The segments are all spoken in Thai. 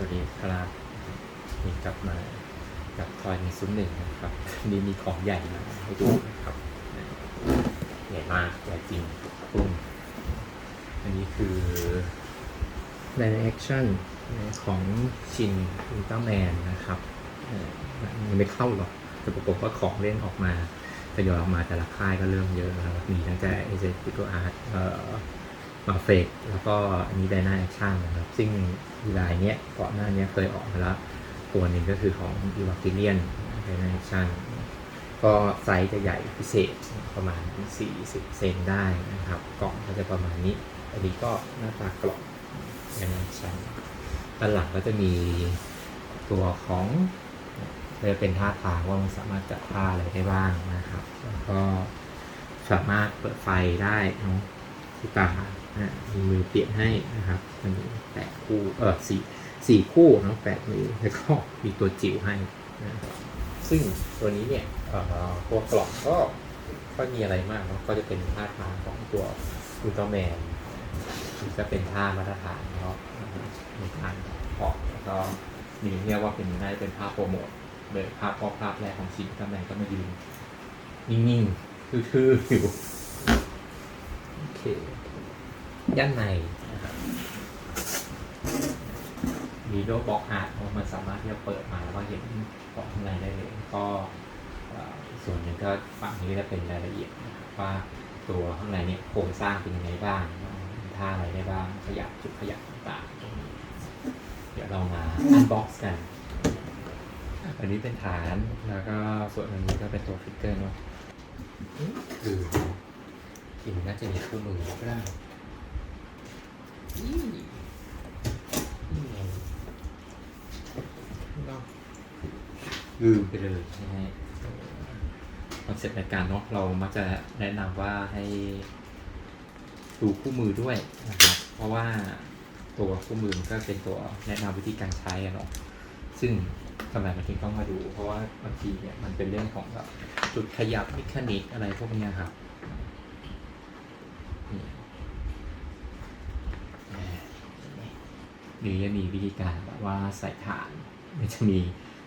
วัสดีครับนี่กลับมากับทอยในซุ้มหนึ่งนะครับนี่มีของใหญ่มาให้ดูครับใหญ่มากใหญ่จริงปุ้งอันนี้คือในแอคชั่นของชินอุลตร้าแมนนะครับยังไม่เข้าหรอกแต่ปรากฏว่าของเล่นออกมาทยอยออกมาแต่ละค่ายก็เริ่มเยอะแล้วครับมีตั้งแต่เอเจติโกอาร์ตเอ่อ มาเฟกแล้วก็อันนี้ไดนาแอคชั่นนะครับ ซึ่งดีไลน์เนี้ยก่อนหน้านี้เคยออกมาแล้ว ตัวหนึ่งก็คือของ e v a c i l i a n ไดนาแอคชั่นก็ไซส์จะใหญ่พิเศษประมาณ 40 เซนได้นะครับกล่องก็จะประมาณนี้ อันนี้ก็หน้าตากล่องไดนาแอคชั่นด้านหลังก็จะมีตัวของจะเป็นท่าทางว่ามันสามารถจัดท่าอะไรได้บ้างนะครับ แล้วก็สามารถเปิดไฟได้เนาะที่ตา นะมีมือเปลี่ยนให้นะครับมันมีแปดคู่เออสี่สี่คู่เนาะแปดมือแล้วก็มีตัวจิ๋วให้นะซึ่งตัวนี้เนี่ยตัวกล่องก็ก็มีอะไรมากเนาะก็จะเป็นท่าทางของตัวอุลตร้าแมนจะเป็นท่ามาตรฐานเนาะในการออกแล้วก็นี่เรียกว่าเป็นน่าจะเป็นภาพโปรโมทเลยภาพพอภาพแรกของชินอุลตร้าแมนก็มายืนนิ่งๆทื่อๆอยู่โอเค ด้านในนะครับมีโดบ็อกอาร์ตมันสามารถที่จะเปิดมาแล้วก็เห็นของข้างในได้เลยก็เอ่อส่วนหนึ่งก็ฝั่งนี้ก็จะเป็นรายละเอียดนะครับว่าตัวข้างในเนี่ยโครงสร้างเป็นยังไงบ้างมีท่าอะไรได้บ้างขยับจุดขยับต่างๆตรงนี้เดี๋ยวเรามาอันบ็อกซ์กัน อันนี้เป็นฐานแล้วก็ส่วนอันนี้ก็เป็นตัวฟิกเกอร์เนาะคือกินน่าจะมีคู่มือก็ได้นี่นี่ไงเนาะ ลืมไปเลยนะฮะคอนเซ็ปต์รายการเนาะเรามักจะแนะนำว่าให้ดูคู่มือด้วยนะครับ เพราะว่าตัวคู่มือมันก็เป็นตัวแนะนำวิธีการใช้อะเนาะซึ่งทำไมมันถึงต้องมาดู เพราะว่าบางทีเนี่ยมันเป็นเรื่องของแบบจุดขยับมิคานิกอะไรพวกนี้ครับ หรือจะมีวิธีการแบบว่าใส่ฐานมันจะมี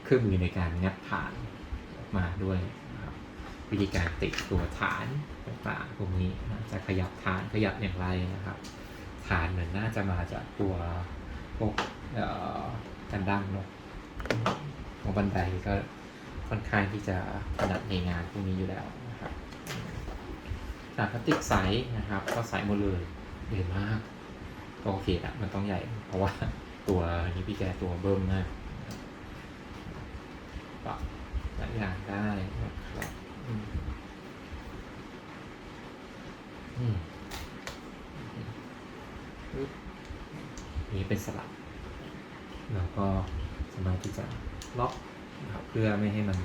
เครื่องมือในการงัดฐานออกมาด้วยนะครับวิธีการติดตัวฐานต่างๆพวกนี้นะจะขยับฐานขยับอย่างไรนะครับ ฐานเหมือนน่าจะมาจากตัวพวกกันดั้งเนกของบันไดก็ค่อนข้างที่จะถนัดในงานพวกนี้อยู่แล้วนะครับฐานพลาสติกใสนะครับ ก็ใสหมดเลยใหญ่มาก ก็โอเคละมันต้องใหญ่ เพราะว่าตัวนี้พี่แกตัวเบิ่มมากปรับหลายอย่างได้นะครับอืมอืมปึ๊บนี่เป็นสลับ แล้วก็สามารถที่จะล็อกนะครับเพื่อไม่ให้มัน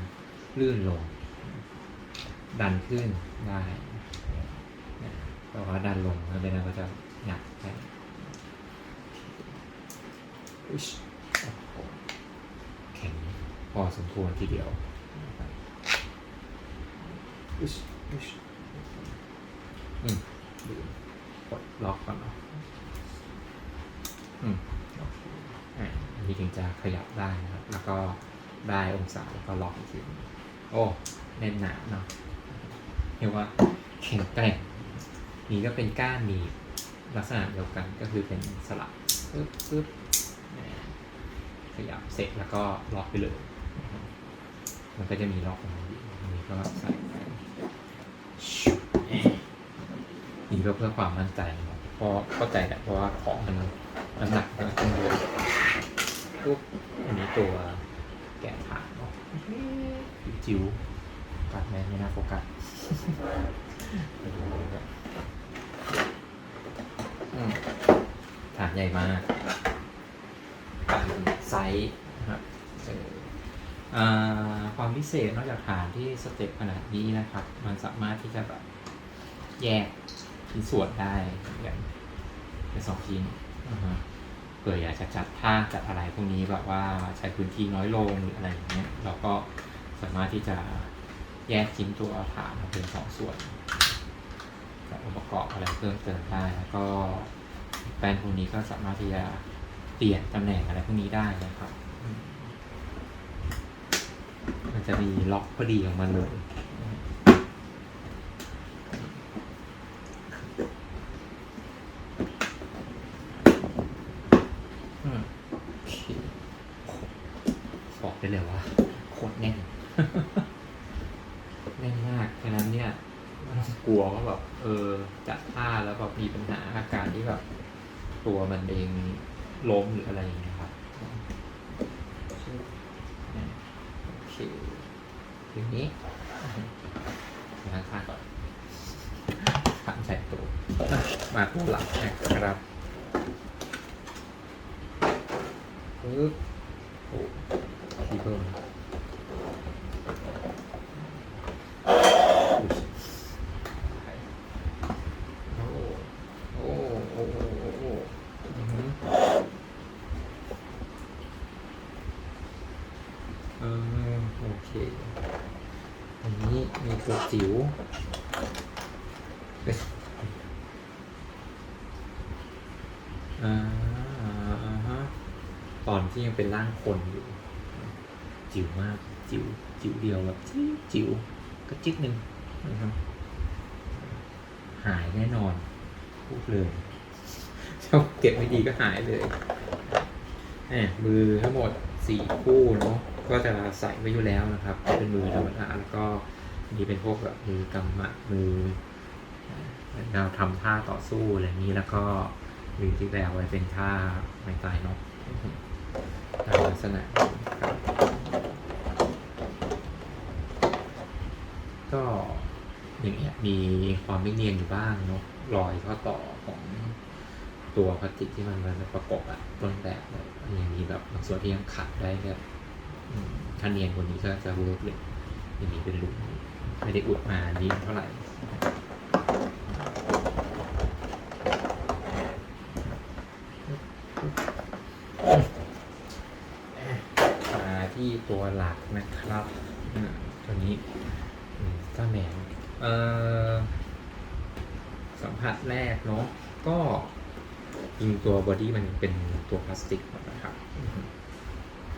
ลื่นลง ดันขึ้นได้เพราะว่าดันลงแล้วเดี๋ยวนั้นก็จะหนักไป แข็งพอสมควรทีเดียวนะครับอุ๊ยอุ๊ยอืมดูกดล็อกก่อนเนาะอืมโอเคอะอันนี้ถึงจะขยับได้นะครับ แล้วก็ได้องศาแล้วก็ล็อกอีกทีโอ้แน่นหนาเนาะเรียกว่าแข็งแกร่งนี่ก็เป็นก้านหนีบลักษณะเดียวกันก็คือเป็นสลับปึ๊บปึ๊บ ขยับเสร็จแล้วก็ล็อกไปเลย มันก็จะมีล็อกของมันอยู่อันนี้ก็ใส่ไปนี่ก็เพื่อความมั่นใจเนอเพราะเข้าใจแหละเพราะว่าของมันน้ำหนักมันต้องเยอะปุ๊บอันนี้ตัวแกะผ่านเนาะจิ๋วกัดแม่ไม่น่าโฟกัสไปดูเลยครับอืมฐานใหญ่มาก ไซส์นะครับความพิเศษนอกจากฐานที่สเต็ปขนาดนี้นะครับ มันสามารถที่จะแบบแยกชิ้นส่วนได้เหมือนกันเป็นสองชิ้นนะฮะเผื่ออยากจะจัดท่าจัดอะไรพวกนี้แบบว่าใช้พื้นที่น้อยลงหรืออะไรอย่างเงี้ยเราก็สามารถที่จะแยกชิ้นตัวฐานออกเป็นสองส่วนกับองค์ประกอบอะไรเพิ่มเติมได้แล้วก็แป้นพวกนี้ก็สามารถที่จะ เปลี่ยนตำแหน่งอะไรพวกนี้ได้นะครับ มันจะมีล็อกพอดีของมันเลยอืมบอกได้เลยว่าโคตรแน่นแน่นมากฉะนั้นเนี่ยม่ต้องกลัวว่าแบบเออจัดท่าแล้วแบบมีปัญหาอาการที่แบบตัวมันเอง ล้มหรืออะไรอย่างเงี้ยครับโอเคทีนี้มาข้างก่อนขันใส่ตัวมาตัวหลังนะครับปึ๊บโอ้ทีเพิ่มโอ้โอ้โอ้โอ้โอ้โอ้อือหือเออโอ เคอันนี้มีตัวจิ๋วเอ๊ะอ่าอ่าฮะตอนที่ยังเป็นร่างคนอยู่ จิ๋วมาก จิ๋วจิ๋วเดียวแบบจิ๋วจิ๋วก็จิ๊กหนึ่งนะครับ หายแน่นอนพูดเลยถ้าเก็บไม่ดีก็หายเลยแหมมือทั้งหมดสี่คู่เนาะ ก็จะใส่ไว้อยู่แล้วนะครับ เป็นมือธรรมดาแล้วก็มีเป็นพวกแบบมือกำมะมือเราทำท่าต่อสู้อะไรนี้แล้วก็มือที่แบวไว้เป็นท่าไม้ตายเนาะตามลักษณะก็อย่างเงี้ยมีความไม่เนียนอยู่บ้างเนาะรอยข้อต่อของตัวพลาสติกที่มันมันประกบอะต้นแบบเนี่ยยังมีแบบบางส่วนที่ยังขัดได้แบบ อืมถ้าเนียนกว่านี้ก็จะเวิร์กเลยอย่างนี้เป็นลุมไม่ได้อุดมานี้เท่าไหร่มาที่ตัวหลักนะครับตัวนี้ก็แหนมสัมผัสแรกเนาะก็จริงตัวบอดี้มันเป็นตัวพลาสติกนะครับ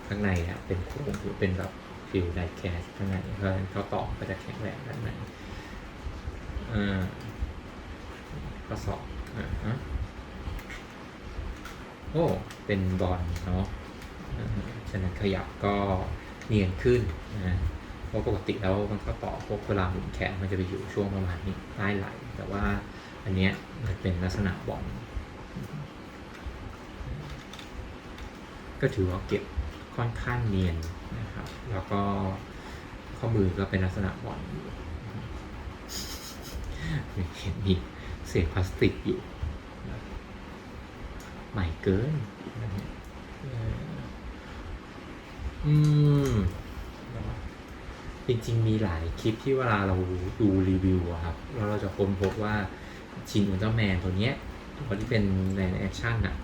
ข้างในอะเป็นโครงหรือเป็นแบบฟิลไดแคสข้างในเพราะฉะนั้นเขาต่อก็จะแข็งแรงด้านในอ่าข้อสอบอ่าฮะโอ้เป็นบอลเนาะอ่าฉะนั้นขยับก็เนียนขึ้นนะเพราะปกติแล้วมันก็ต่อพวกเวลาหมุนแขนมันจะไปอยู่ช่วงประมาณนี้ใต้ไหลแต่ว่าอันเนี้ยมันเป็นลักษณะบอลก็ถือว่าเก็บ ค่อนข้างเนียนนะครับ แล้วก็ข้อมือก็เป็นลักษณะบอลอยู่เห็นมีเศษพลาสติกอยู่ใหม่เกินอออืมจริงๆ มีหลายคลิปที่เวลาเราดูรีวิวอะครับแล้วเราจะค้นพบว่าชินอุลตร้าแมนตัวเนี้ยตัวที่เป็นในแอคชั่นอะ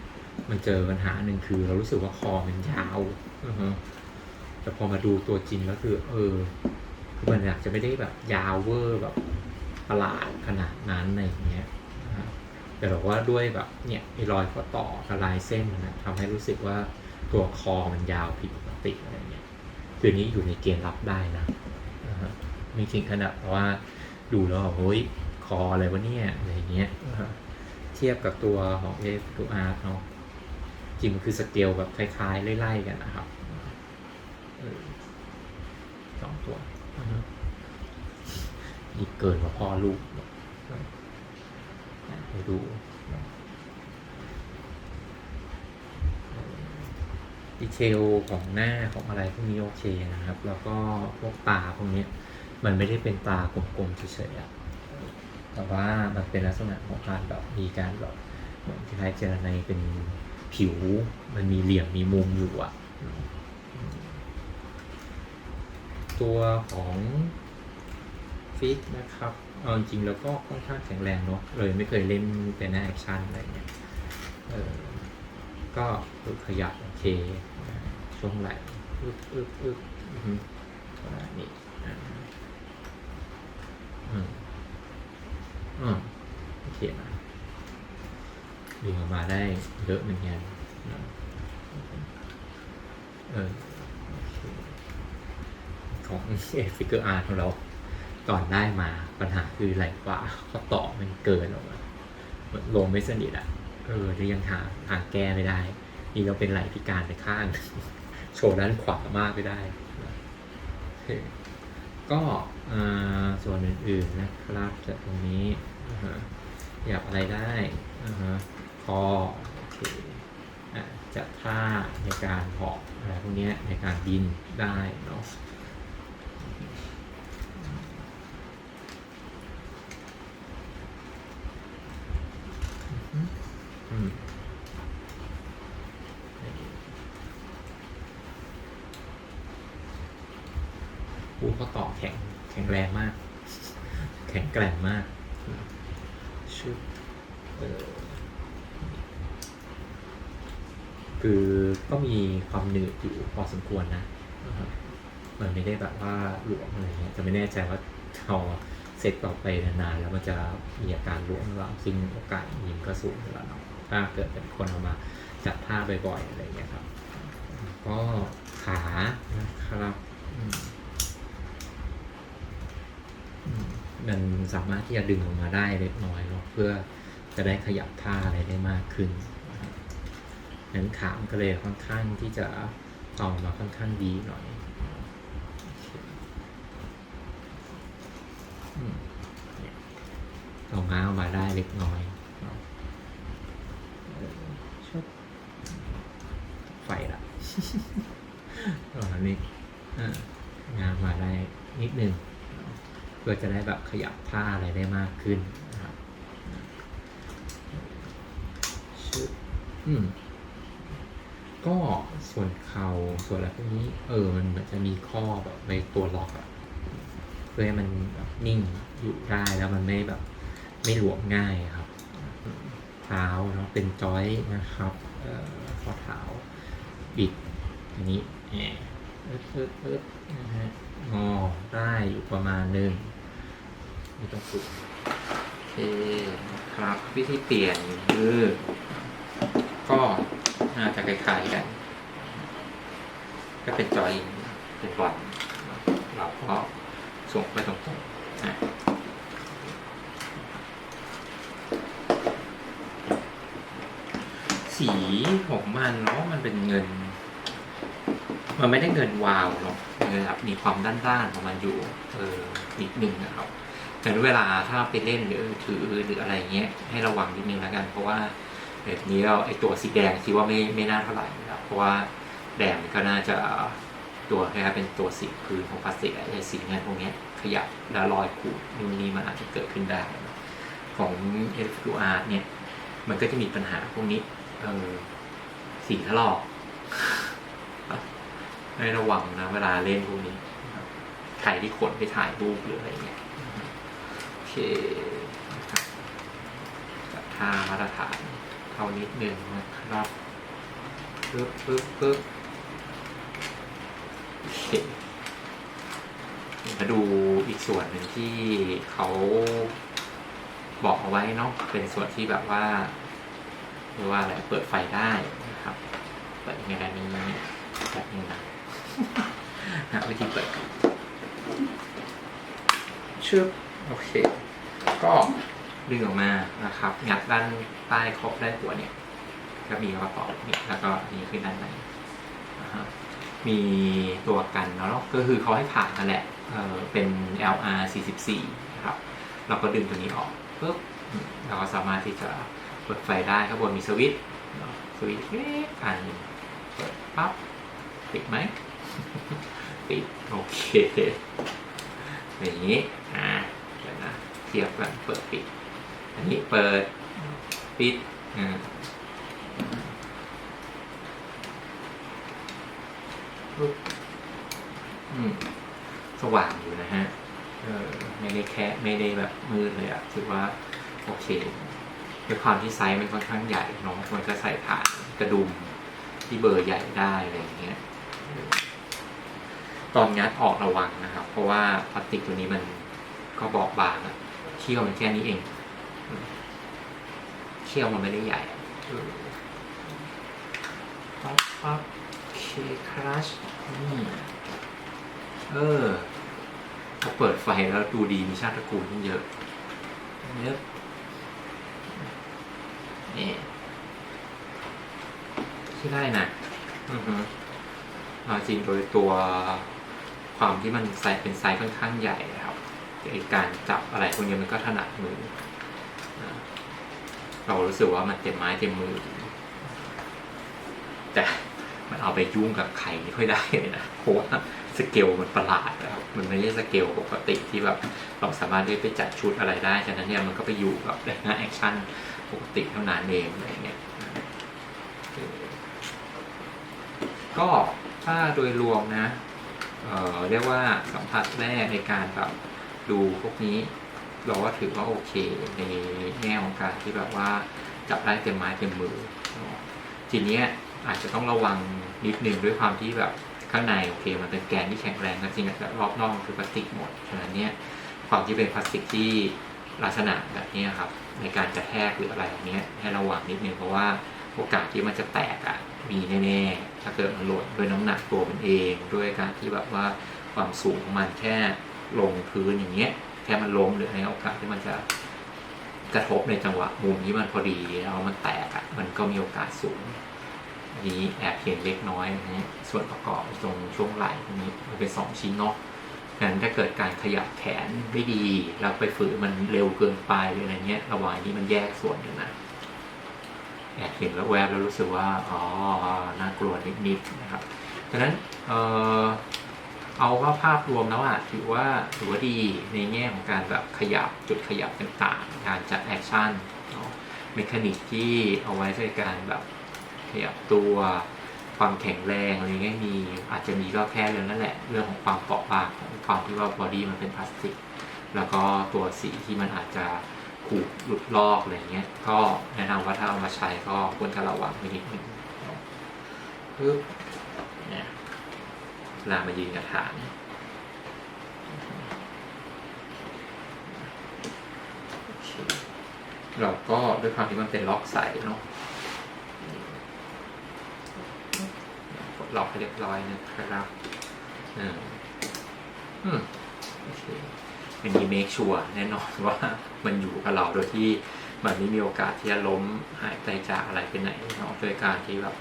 มันเจอปัญหาหนึ่งคือ เรารู้สึกว่าคอมันยาวแต่พอมาดูตัวจริงแล้วคือ เออคือมันอาจจะไม่ได้แบบยาวเวอร์แบบประหลาดขนาดนั้นอะไรอย่างเงี้ยแต่แบบว่าด้วยแบบเนี่ยไอ้รอยข้อต่อกับลายเส้นนะทำให้รู้สึกว่าตัวคอมันยาวผิดปกติอะไรเงี้ยคือนี้อยู่ในเกณฑ์รับได้นะนะฮะไม่ถึงขนาดว่าดูแล้วแบบเฮ้ยคออะไรวะเนี่ยอะไรเงี้ยเทียบกับตัวของเอฟตัวอาร์เนาะ ริงมันคือสเกลแบบคล้ายๆไล่ๆกันนะครับสองตัวนี่เกินกว่าพ่อลูกไปดูดีเทลของหน้าของอะไรพวกนี้โอเคนะครับ แล้วก็พวกตาพวกนี้มันไม่ได้เป็นตากลมๆเฉยๆแต่ว่ามันเป็นลักษณะของการแบบมีการแบบเหมือนคล้ายเจรไนเป็น ผิวมันมีเหลี่ยมมีมุมอยู่อะตัวของฟิตนะครับ เอาจริงแล้วก็ค่อนข้างแข็งแรงเนาะเลยไม่เคยเล่นเป็นแอคชั่นอะไรเงี้ยก็ขยับโอเค ช่วงไหลอึบอึบอึบอือฮึประมาณนี้อ่าอืมอืมโอเคนะ ดึงออกมาได้เยอะเหมือนกันะเออของเอฟิกเกอร์อาร์ของเราตอนได้มาปัญหาคือไหลขวาข้อต่อมันเกินออกมาเหมือนลงไม่สนิทอะ เออที่ยังหาหาแก้ไม่ได้ นี่เราเป็นไหลพิการไปข้าง โชว์ด้านขวามากไม่ได้ ก็ส่วนอื่นๆนะครับจากตรงนี้อ่าฮะขยับอะไรได้อ่าฮะ คอโอเคอะท่าในการเหาะอะไรพวกนี้ในการบินได้เนาะปูเขาต่อแข็งแข็งแรงมาก แข็งแกร่งมากชื่อเออ คือก็มีความหนืดอยู่พอสมควรนะมันไม่ได้แบบว่าหลวมอะไรเงี้ยจะไม่แน่ใจว่าพอเสร็จต่อไปนานๆแล้วมันจะมีอาการหลวมหรือเปล่าซึ่งโอกาสยิงก็สูงอยู่แล้วเนาะถ้าเกิดเป็นคนเอามาจัดท่าบ่อยๆอะไรเงี้ยครับก็ขานะครับมันสามารถที่จะดึงออกมาได้เล็กน้อยเนาะเพื่อจะได้ขยับท่าอะไรได้มากขึ้น นั้นขามก็เลยค่อนข้างที่จะต่อมาค่อนข้างดีหน่อยโอเคอืมเนี่ยเอาง้างออกมาได้เล็กน้อยชอบไฟละประมานี้อ่างานมาได้นิดนึงเพื่อจะได้แบบขยับท่าอะไรได้มากขึ้นนะครับชึบอืม ก็ส่วนเข่าส่วนอะไรพวกนี้ เออ มันเหมือนจะมีข้อแบบในตัวล็อกอะเพื่อให้มันแบบนิ่งอยู่ได้แล้วมันไม่แบบไม่หลวมง่ายครับ เท้าเนาะเป็นจอยนะครับเอ่อข้อเท้าบิดอันนี้แหมเอิดเอิดเอิดนะฮะงอได้อยู่ประมาณหนึ่งไม่ต้องฝึกโอเคครับ วิธีเปลี่ยนคือก็ น่าจะคล้ายๆกัน ก็เป็นจอยเป็นบอลเราก็ส่งไปตรงๆอะสีของมันเนาะมันเป็นเงิน มันไม่ได้เงินวาวหรอกเงินแบบมีความด้านๆของมันอยู่ เออนิดนึงนะครับแต่เวลาถ้าไปเล่นหรือถือหรืออะไรเงี้ยให้ระวังนิดนึงแล้วกัน เพราะว่า แบบนี้เราไอตัวสีแดงคิดว่าไม่ไม่น่าเท่าไหร่นะครับเพราะว่าแดงก็น่าจะตัวแค่เป็นตัวสีพื้นของพลาสติกไอสีเงินพวกนี้ขยับแล้วรอยขูดนู่นนี่มันอาจจะเกิดขึ้นได้ ของ FQR เนี่ยมันก็จะมีปัญหาพวกนี้เออสีถลอกให้ระวังนะเวลาเล่นพวกนี้ครับใครที่ขนไปถ่ายรูปหรืออะไรเงี้ยโอเคนะครับจัดท่ามาตรฐาน เท่านิดนึงนะครับปึ๊บปึ๊บปึ๊บโอเคมาดูอีกส่วนหนึ่งที่เขาบอกเอาไว้เนาะเป็นส่วนที่แบบว่าเรียกว่าอะไรเปิดไฟได้นะครับเปิดยังไงนี้แบบนี้นะหาวิธีเปิดชึบโอเค ก็ ดึงออกมานะครับงัดด้านใต้ครบได้หัวเนี่ยก็มีกระเป๋าเนี่แล้วก็นนี้คือด้านในนะฮะมีตัวกันเนาะก็คือเขาให้ผ่านนั่นแหละเออเป็น LR 44นะครับเราก็ดึงตัวนี้ออกปุ๊บเราก็สามารถที่จะเปิดไฟได้ข้างบนมีสวิตช์สวิตช์เล็กอันหนึ่งเปิดปั๊บปิดไหมปิดโอเคอย่างนี้อ่าเดี๋ยวนะเทียบกันเปิดปิด อันนี้เปิด ปิดอ่าอืมสว่างอยู่นะฮะ เออไม่ได้แค่ไม่ได้แบบมืดเลยอะถือว่า โอเคด้วยความที่ไซส์มันค่อนข้างใหญ่เน้องมันก็ใส่ฐานกระดุมที่เบอร์ใหญ่ได้อะไรอย่างเงี้ย ตอนงัดออกระวังนะครับ เพราะว่าพลาสติกตัวนี้มันก็บอกบางอะเขี้ยวมันแค่นี้เอง เขี้ยวมันไม่ได้ใหญ่อะเออปั๊บปั๊บเคครัชนี่เออพอเปิดไฟแล้วดูดีมีชาติตระกูลเยอะเยอะนี่ที่ได้นะอือฮึเอาจริงโดยตัวความที่มันไซส์เป็นไซส์ค่อนข้างใหญ่นะครับไอการจับอะไรพวกนี้มันก็ถนัดมือ เรารู้สึกว่ามันเต็มไม้เต็มมือ แต่มันเอาไปยุ่งกับใครไม่ค่อยได้เลยนะเพราะว่าสเกลมันประหลาดนะครับมันไม่ใช่สเกลปกติที่แบบเราสามารถได้ไปจัดชุดอะไรได้ฉะนั้นเนี่ยมันก็ไปอยู่กับแรงานแอคชั่นปกติเท่านั้นเองอะไรเงี้ยก็ถ้าโดยรวมนะเออเรียกว่าสัมผัสแรกในการแบบดูพวกนี้ เราว่าถือว่าโอเคในแง่ของการที่แบบว่าจับได้เต็มไม้เต็มมือ ทีเนี้ยอาจจะต้องระวังนิดนึงด้วยความที่แบบข้างในโอเคมันเป็นแกนที่แข็งแรงก็จริงแต่รอบนอกคือพลาสติกหมดฉะนั้นเนี่ยความที่เป็นพลาสติกที่ลักษณะแบบนี้ครับในการกระแทกหรืออะไรแบบเนี้ยให้ระวังนิดนึงเพราะว่าโอกาสที่มันจะแตกอะมีแน่ๆ ถ้าเกิดมันหล่นด้วยน้ำหนักตัวมันเอง ด้วยการที่แบบว่าความสูงของมันแค่ลงพื้นอย่างเงี้ย แค่มันล้มหรือในโอกาสที่มันจะกระทบในจังหวะมุมที่มันพอดีแล้วมันแตกอะมันก็มีโอกาสสูงนี้แอบเห็นเล็กน้อยนะฮะส่วนประกอบตรงช่วงไหล่ตรงนี้มันเป็นสองชิ้นเนาะงั้นถ้าเกิดการขยับแขนไม่ดีแล้วไปฝืนมันเร็วเกินไปหรืออะไรเงี้ยระหว่างนี้มันแยกส่วนอยู่นะแอบเห็นแล้วแวบแล้วรู้สึกว่า อ๋อ น่ากลัวนิดๆนะครับดังนั้นเอ่อ เอาว่าภาพรวมแล้วอะถือว่าถือว่าดีในแง่ของการแบบขยับจุดขยับต่างๆ การจัดแอคชั่นเนาะเมคานิกที่เอาไว้ในการแบบขยับตัวความแข็งแรงอะไรเงี้ยมีอาจจะมีก็แค่เรื่องนั่นแหละ เรื่องของความเปราะบางของความที่ว่าบอดี้มันเป็นพลาสติก แล้วก็ตัวสีที่มันอาจจะขูดหลุดลอกอะไรเงี้ย ก็แนะนำว่าถ้าเอามาใช้ก็ควรจะระวังไว้นิดนึงปึ๊บ เวลามายืนกระถางโอเราก็ด้วยความที่มันเป็นล็อกใสเนาะกดล็อกให้เรียบร้อยนะครับอืมอืมโอเคอันนี้ make sure แน่นอนว่ามันอยู่กับเราโดยที่มันไม่มีโอกาสที่จะล้มหายไปจากอะไรไปไหนเนาะโดยการที่แบบ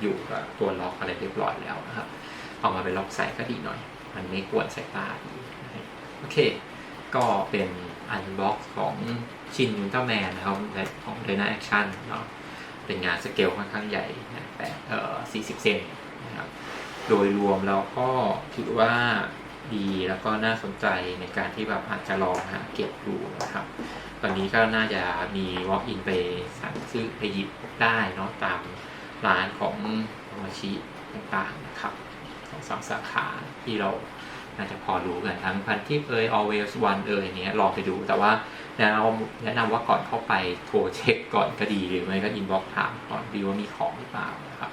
อยู่กับตัวล็อกอะไรเรียบร้อยแล้วนะครับ ออกมาเป็นล็อกใส่ก็ดีหน่อย มันไม่กวนสายตาดีโอเค ก็เป็นอันบ็อกของชินยูนเตอร์แมนนะครับของเดน่าแอคชั่นเนาะเป็นงานสเกลค่อนข้างใหญ่นะแปดเอ่อ40เซนนะครับโดยรวมเราก็ถือว่าดีแล้วก็น่าสนใจในการที่แบบอาจจะลองหาเก็บดูนะครับ ตอนนี้ก็น่าจะมี walk in ไปสั่งซื้อไปหยิบได้เนาะตามร้านของมาชิต่างๆนะครับ ของสองสาขาที่เราน่าจะพอรู้กันทั้งพันทิปเอย always one เอยเนี้ยลองไปดูแต่ว่าแนะนำแนะนำว่าก่อนเข้าไปโทรเช็คก่อนก็ดีหรือไม่ก็อินบ็อกถามก่อนดีว่ามีของหรือเปล่านะครับ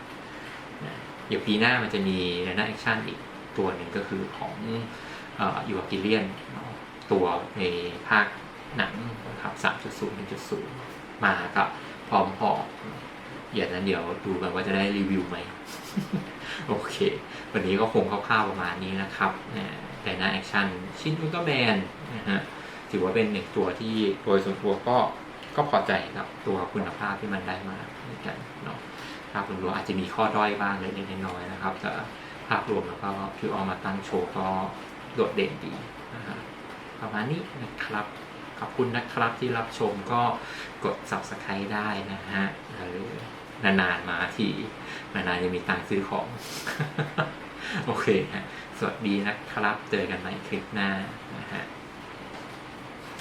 เดี๋ยวปีหน้ามันจะมีในหน้าแอคชั่นอีกตัวหนึ่งก็คือของยูวากิเลียนตัวในภาคหนังนะครับ3.0 1.0 มากับพร้อมพออย่างนั้นเดี๋ยวดูกันว่าจะได้รีวิวไหม โอเค วันนี้ก็คงคร่าวๆประมาณนี้นะครับแต่หน้าแอคชั่นชิ้นอุลตร้าแมนนะฮะถือว่าเป็นหนึ่งตัวที่โดยส่วนตัวก็ก็พอใจกับตัวคุณภาพที่มันได้มาเหมือนกันเนาะภาพรวมๆอาจจะมีข้อด้อยบ้างเล็กๆน้อยๆนะครับแต่ภาพรวมแล้วก็คือเอามาตั้งโชว์ก็โดดเด่นดีนะฮะประมาณนี้นะครับ ขอบคุณนะครับที่รับชมก็กด subscribe ได้นะฮะหรือ นานๆมาทีนานๆจะมีตังซื้อของ โอเคฮะสวัสดีนะครับ เจอกันใหม่คลิปหน้านะฮะ